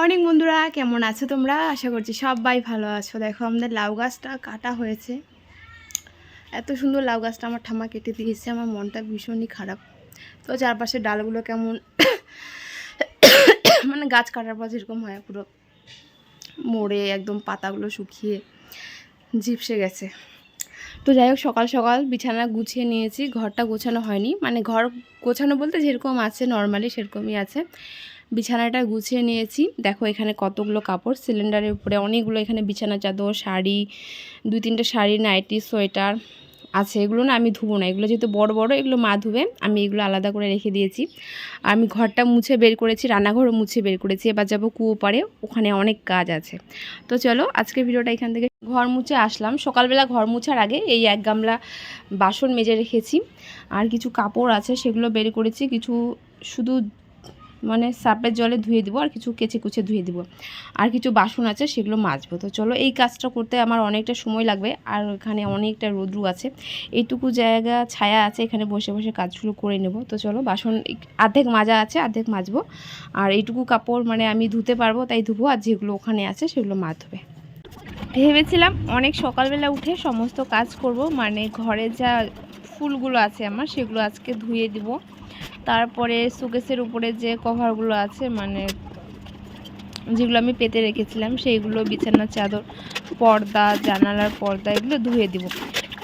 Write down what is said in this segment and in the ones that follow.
Morning বন্ধুরা, কেমন আছো তোমরা? আশা করছি সবাই ভালো আছো। দেখো, আমাদের লাউ গাছটা কাটা হয়েছে। এত সুন্দর লাউ গাছটা আমার ঠাম্মা কেটে দিয়েছে, আমার মনটা ভীষণই খারাপ। তো চারপাশে ডালগুলো কেমন মানে গাছ কাটার পর যেরকম হয়, পুরো মরে একদম পাতাগুলো শুকিয়ে ঝিপসে গেছে। তো যাই হোক, সকাল সকাল বিছানা গুছিয়ে নিয়েছি, ঘরটা গোছানো হয়নি। মানে ঘর গোছানো বলতে যেরকম আছে নর্মালি সেরকমই আছে। বিছানাটা গুছিয়ে নিয়েছি। দেখো এখানে কতগুলো কাপড়, সিলিন্ডারের উপরে অনেকগুলো এখানে বিছানা চাদর, শাড়ি, দুই তিনটে শাড়ি, নাইটি, সোয়েটার আছে। এগুলো না আমি ধুবো না, এগুলো যেহেতু বড় বড়, এগুলো মা ধুবে, আমি এগুলো আলাদা করে রেখে দিয়েছি। আমি ঘরটা মুছে বের করেছি রান্নাঘরও মুছে বের করেছি, এবার যাব কুয়ো পাড়ে ওখানে অনেক কাজ আছে। তো চলো আজকের ভিডিওটা এখান থেকে ঘর মুছে আসলাম। সকালবেলা ঘর মুছার আগে এই এক গামলা বাসন মেজে রেখেছি। আর কিছু কাপড় আছে, সেগুলো বের করেছি, কিছু শুধু মানে সার্পের জলে ধুয়ে দিব আর কিছু কেচে কুচে ধুয়ে দিব। আর কিছু বাসন আছে, সেগুলো মাজবো। তো চলো এই কাজটা করতে আমার অনেকটা সময় লাগবে আর এখানে অনেকটা রোদ্রু আছে। এইটুকু জায়গা ছায়া আছে, এখানে বসে বসে কাজগুলো করে নেব। তো চলো বাসন অর্ধেক মাজা আছে অর্ধেক মাজবো। আর এইটুকু কাপড় মানে আমি ধুতে পারব, তাই ধুবো। আর যেগুলো ওখানে আছে, সেগুলো মাধবে ভেবেছিলাম অনেক সকালবেলা উঠে সমস্ত কাজ করব। মানে ঘরে যা ফুলগুলো আছে আমার, সেগুলো আজকে ধুয়ে দিব। তারপরে সুকেসের উপরে যে কভারগুলো আছে মানে যেগুলো আমি পেতে রেখেছিলাম, সেইগুলো বিছানার চাদর, পর্দা, জানালার পর্দা, এগুলো ধুয়ে দিব।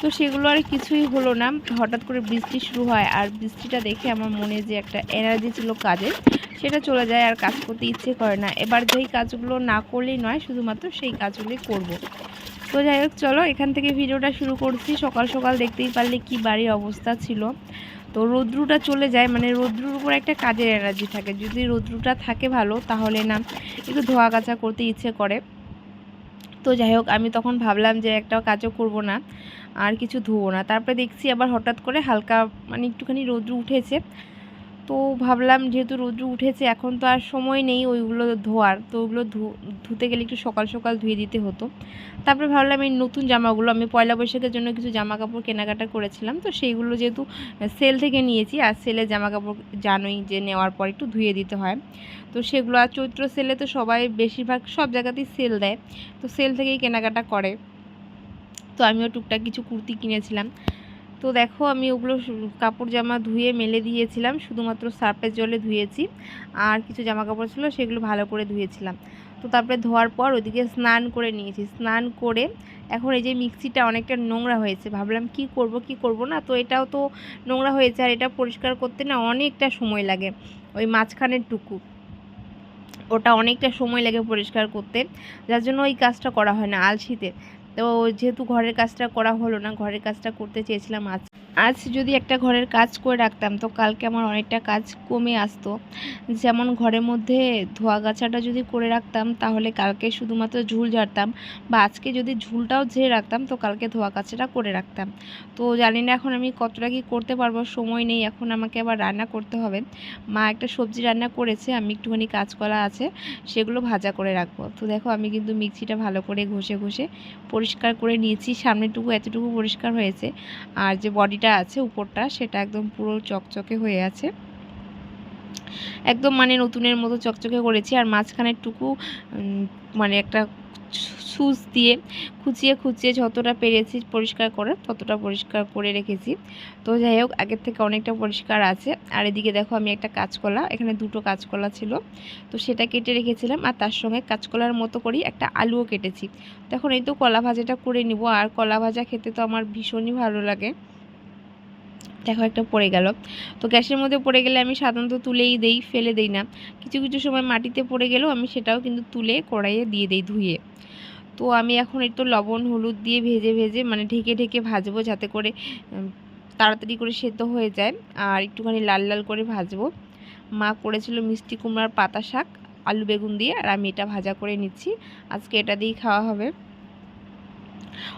তো সেগুলো আর কিছুই হলো না। হঠাৎ করে বৃষ্টি শুরু হয় আর বৃষ্টিটা দেখে আমার মনে যে একটা এনার্জি ছিল কাজের, সেটা চলে যায় আর কাজ করতে ইচ্ছে করে না। এবার যেই কাজগুলো না করলেই নয়, শুধুমাত্র সেই কাজগুলোই করব। তো যাই হোক, চলো, এখান থেকে ভিডিওটা শুরু করছি। সকাল সকাল দেখতেই পারলে কি বাড়ির অবস্থা ছিল। তো রৌদ্রুটা চলে যায় মানে রৌদ্রুর উপর একটা কাজের এনার্জি থাকে। যদি রৌদ্রুটা থাকে ভালো, তাহলে না, একটু ধোয়া কাচা করতে ইচ্ছে করে। তো যাই হোক, আমি তখন ভাবলাম যে একটা কাজও করব না, আর কিছু ধুবো না। তারপরে দেখছি আবার হঠাৎ করে হালকা মানে একটুখানি রৌদ্র উঠেছে। তো ভাবলাম যেহেতু রৌদ্র উঠেছে, এখন তো আর সময় নেই ওইগুলো ধোয়ার। তো ওগুলো ধুতে গেলে একটু সকাল সকাল ধুয়ে দিতে হতো। তারপরে ভাবলাম এই নতুন জামাগুলো, আমি পয়লা বৈশাখের জন্য কিছু জামা কাপড় কেনাকাটা করেছিলাম। তো সেইগুলো যেহেতু সেল থেকে নিয়েছি, আর সেলে জামা কাপড় জানোই যে নেওয়ার পর একটু ধুয়ে দিতে হয়। তো সেগুলো, আর চৈত্র সেলে তো সবাই বেশিরভাগ সব জায়গাতেই সেল দেয়। তো সেল থেকেই কেনাকাটা করে। তো আমিও টুকটাক কিছু কুর্তি কিনেছিলাম। তো দেখো, আমি ওগুলো কাপড় জামা ধুয়ে মেলে দিয়েছিলাম, শুধুমাত্র সার্ফের জলে ধুয়েছি। আর কিছু জামা কাপড় ছিল, সেগুলো ভালো করে ধুয়েছিলাম। তো তারপরে ধোয়ার পর ওদিকে স্নান করে নিয়েছি। স্নান করে এখন এই যে মিক্সিটা অনেকটা নোংরা হয়েছে, ভাবলাম কি করব কি করব না? তো এটাও তো নোংরা হয়েছে আর এটা পরিষ্কার করতে না অনেকটা সময় লাগে, ওই মাঝখানের টুকু। ওটা অনেকটা সময় লাগে পরিষ্কার করতে, যার জন্য ওই কাজটা করা হয় না আলসিতে। তো যেহেতু ঘরের কাজটা করা হলো না, ঘরের কাজটা করতে চেয়েছিলাম আজ। আজ যদি একটা ঘরের কাজ করে রাখতাম, তো কালকে আমার অনেকটা কাজ কমে আসতো। যেমন ঘরের মধ্যে ধোয়া গাছাটা যদি করে রাখতাম, তাহলে কালকে শুধুমাত্র ঝুল ঝাড়তাম বা আজকে যদি ঝুলটাও ঝেড়ে রাখতাম, তো কালকে ধোয়া কাছাটা করে রাখতাম। তো জানি না এখন আমি কতটা কি করতে পারব, সময় নেই, এখন আমাকে আবার রান্না করতে হবে। মা একটা সবজি রান্না করেছে, আমি একটুখানি কাঁচকলা আছে, সেগুলো ভাজা করে রাখব। তো দেখো আমি কিন্তু মিক্সিটা ভালো করে ঘষে ঘষে পরিষ্কার করে নিয়েছি। সামনেটুকু এতটুকু পরিষ্কার হয়েছে। আর যে বডিটা আছে উপরটা, সেটা একদম পুরো চকচকে হয়ে আছে। একদম মানে নতুনের মতো চকচকে করেছি। আর মাঝখানের টুকু মানে একটা সুচ দিয়ে খুচিয়ে খুচিয়ে যতটা পেরেছি পরিষ্কার করে, ততটা পরিষ্কার করে রেখেছি। তো যাই হোক, আগের থেকে অনেকটা পরিষ্কার আছে। আর এদিকে দেখো আমি একটা কাঁচকলা, এখানে দুটো কাঁচকলা ছিল। তো সেটা কেটে রেখেছিলাম আর তার সঙ্গে কাঁচকলার মতো করেই একটা আলুও কেটেছি। তখন এই তো কলা ভাজাটা করে নিব। আর কলা ভাজা খেতে তো আমার ভীষণই ভালো লাগে। দেখো একটা পড়ে গেল। তো গ্যাসের মধ্যে পড়ে গেলে আমি সাধারণত তুলেই দেই, ফেলে দেই না। কিছু কিছু সময় মাটিতে পড়ে গেলেও আমি সেটাও কিন্তু তুলে কড়াইয়ে দিয়ে দেই ধুয়ে। তো আমি এখন একটু লবণ, হলুদ দিয়ে ভেজে ভেজে মানে ঢেকে ঢেকে ভাজবো যাতে করে তাড়াতাড়ি করে সেদ্ধ হয়ে যায়। আর একটুখানি লাল লাল করে ভাজবো। মা করেছিল মিষ্টি কুমড়ার পাতা শাক, আলু বেগুন দিয়ে, আর আমি এটা ভাজা করে নিচ্ছি। আজকে এটা দিয়েই খাওয়া হবে।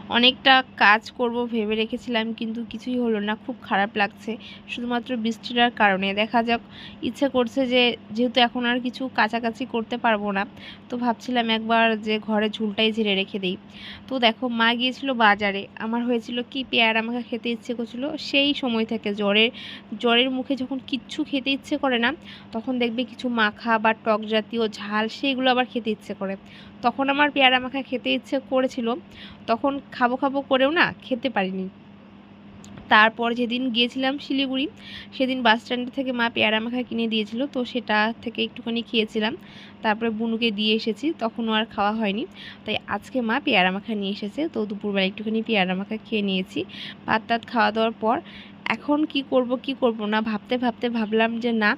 অনেকটা কাজ করব ভেবে রেখেছিলাম, কিন্তু কিছুই হলো না। খুব খারাপ লাগছে, শুধুমাত্র বৃষ্টিটার কারণে। দেখা যাক, ইচ্ছে করছে যে, যেহেতু এখন আর কিছু কাছাকাছি করতে পারব না, তো ভাবছিলাম একবার যে, ঘরে ঝুলটাই ঝেড়ে রেখে দিই। তো দেখো, মা গিয়েছিল বাজারে। আমার হয়েছিল কি, পেয়ারা আমাকে খেতে ইচ্ছে করছিল। সেই সময় থেকে জ্বরের জ্বরের মুখে যখন কিচ্ছু খেতে ইচ্ছে করে না, তখন দেখবে কিছু মাখা বা টক জাতীয় ঝাল, সেইগুলো আবার খেতে ইচ্ছে করে। তখন আমার পেয়ারা মাখা খেতে ইচ্ছে করেছিল। তখন খাব খাব করেও না খেতে পারিনি। তারপর যেদিন গিয়েছিলাম শিলিগুড়ি, সেদিন বাস স্ট্যান্ড থেকে মা পেয়ারা মাখা কিনে দিয়েছিল, তো সেটা থেকে একটুখানি খেয়েছিলাম। তারপরে বুনুকে দিয়ে এসেছি, তখনও আর খাওয়া হয়নি। তাই আজকে মা পেয়ারা মাখা নিয়ে এসেছে, তো দুপুরবেলা একটুখানি পেয়ারা মাখা খেয়ে নিয়েছি। ভাত টাত খাওয়া দাওয়ার পর এখন কি করব কি করব না, ভাবতে ভাবতে ভাবলাম যে না,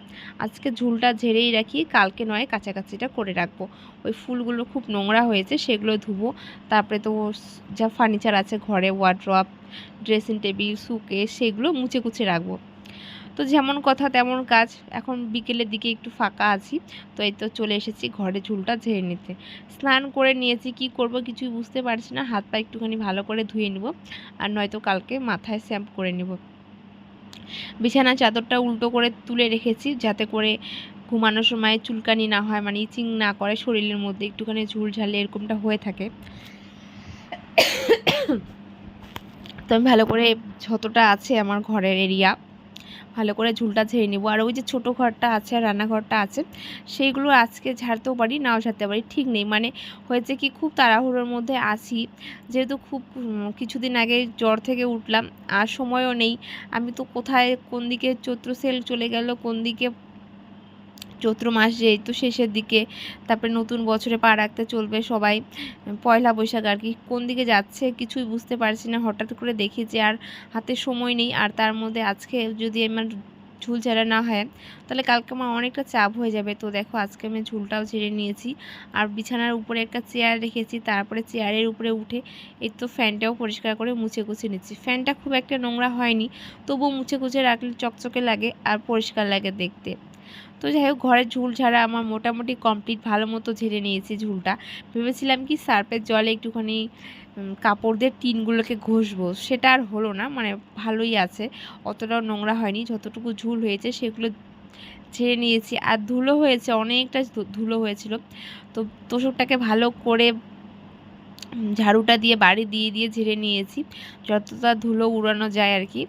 আজকে ঝুলটা ঝেড়েই রাখি, কালকে নয়, কাছাকাছিটা করে রাখব। ওই ফুলগুলো খুব নোংরা হয়েছে, সেগুলো ধুবো। তারপরে তো যা ফার্নিচার আছে, ঘরে ওয়ার্ড্রপ ড্রেসিং টেবিল সুকে সেগুলো মুছে কুছে রাখব। তো যেমন কথা তেমন কাজ, এখন বিকেলের দিকে একটু ফাঁকা আছি, তো এই তো চলে এসেছি ঘরে ঝুলটা ঝেড়ে নিতে। স্নান করে নিয়েছি, কি করব কিছুই বুঝতে পারছি না, হাত পা একটুখানি ভালো করে ধুয়ে নিব, আর নয়তো কালকে মাথায় শ্যাম্প করে নিব। বিছানা চাদরটা উল্টো করে তুলে রেখেছি, যাতে করে ঘুমানোর সময় চুলকানি না হয় মানে ইচিং না করে শরীরের মধ্যে একটুখানি ঝুলঝালে এরকমটা হয়ে থাকে। তো আমি ভালো করে যতটা আছে আমার ঘরের এরিয়া ভালো করে ঝুলটা ঝেড়ে নেব। আর ওই যে ছোটো ঘরটা আছে আর রান্নাঘরটা আছে, সেইগুলো আজকে ঝাড়তেও পারি, নাও ঝাড়তে পারি, ঠিক নেই। মানে হয়েছে কি, খুব তাড়াহুড়োর মধ্যে আসি যেহেতু খুব কিছুদিন আগে জ্বর থেকে উঠলাম, আর সময়ও নেই। আমি তো কোথায়, কোন দিকে চৈত্র সেল চলে গেল, কোন দিকে চৈত্র মাস যেহেতু শেষের দিকে, তারপরে নতুন বছরে পা রাখতে চলবে সবাই। পয়লা বৈশাখ আর কি, কোন দিকে যাচ্ছে কিছুই বুঝতে পারছি না। হঠাৎ করে দেখি যে আর হাতে সময় নেই, আর তার মধ্যে আজকে যদি আমার ঝুল ঝেড়া না হয়, তাহলে কালকে আমার অনেকটা চাপ হয়ে যাবে। তো দেখো, আজকে আমি ঝুলটাও ছেড়ে নিয়েছি। আর বিছানার উপরে একটা চেয়ার রেখেছি, তারপরে চেয়ারের উপরে উঠে এই তো ফ্যানটাও পরিষ্কার করে মুছে কুছে নিচ্ছি। ফ্যানটা খুব একটা নোংরা হয়নি, তবুও মুছে কুছে রাখলে চকচকে লাগে আর পরিষ্কার লাগে দেখতে। তো যাই হোক, ঘরের ঝুল ছাড়া আমার মোটামুটি কমপ্লিট ভালো মতো ঝেড়ে নিয়েছি ঝুলটা। ভেবেছিলাম কি সার্ফের জলে একটুখানি কাপড় দিয়ে টিনগুলোকে ঘষবো। সেটা আর হলো না মানে ভালোই আছে। অতটাও নোংরা হয়নি, যতটুকু ঝুল হয়েছে সেগুলো ঝেড়ে নিয়েছি। আর ধুলো হয়েছে, অনেকটা ধুলো হয়েছিল। তো তোষকটাকে ভালো করে ঝাড়ুটা দিয়ে বাড়ি দিয়ে দিয়ে ঝেড়ে নিয়েছি। যতটা ধুলো উড়ানো যায় আর কি।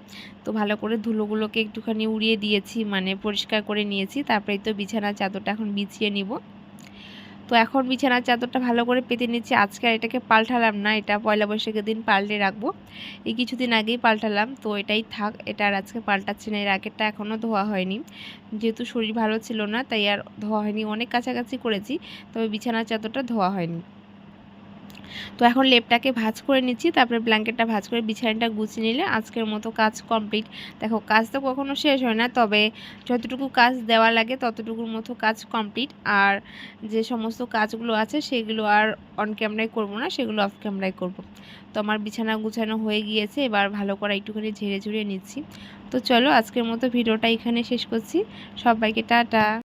তো ভালো করে ধুলোগুলোকে একটুখানি উড়িয়ে দিয়েছি মানে পরিষ্কার করে নিয়েছি। তারপরে তো বিছানার চাদরটা এখন বিছিয়ে নিব। তো এখন বিছানার চাদরটা ভালো করে পেতে নিচ্ছি। আজকে আর এটাকে পাল্টালাম না, এটা পয়লা বৈশাখের দিন পাল্টে রাখব। এই কিছুদিন আগেই পাল্টালাম, তো এটাই থাক, এটা আর আজকে পাল্টাচ্ছি না। এর আগেরটা এখনও ধোয়া হয়নি। যেহেতু শরীর ভালো ছিল না, তাই আর ধোয়া হয়নি। অনেক কাছাকাছি করেছি, তবে বিছানার চাদরটা ধোয়া হয়নি। তো এখন লেপটাকে ভাজ করে নিচ্ছি, তারপরে ব্ল্যাঙ্কেটটা ভাজ করে বিছানাটা গুছিয়ে নিলে আজকের মতো কাজ কমপ্লিট। দেখো, কাজ তো কখনো শেষ হয় না, তবে যতটুকু কাজ দেওয়া লাগে ততটুকুর মতো কাজ কমপ্লিট। আর যে সমস্ত কাজগুলো আছে সেগুলো আর অন ক্যামেরায় করব না, সেগুলো অফ ক্যামেরায় করব। তো আমার বিছানা গুছানো হয়ে গিয়েছে, এবার ভালো করে একটুখানি ঝেড়ে ঝুড়ে নিচ্ছি। তো চলো, আজকের মতো ভিডিওটা এখানে শেষ করছি। সবাইকে টাটা।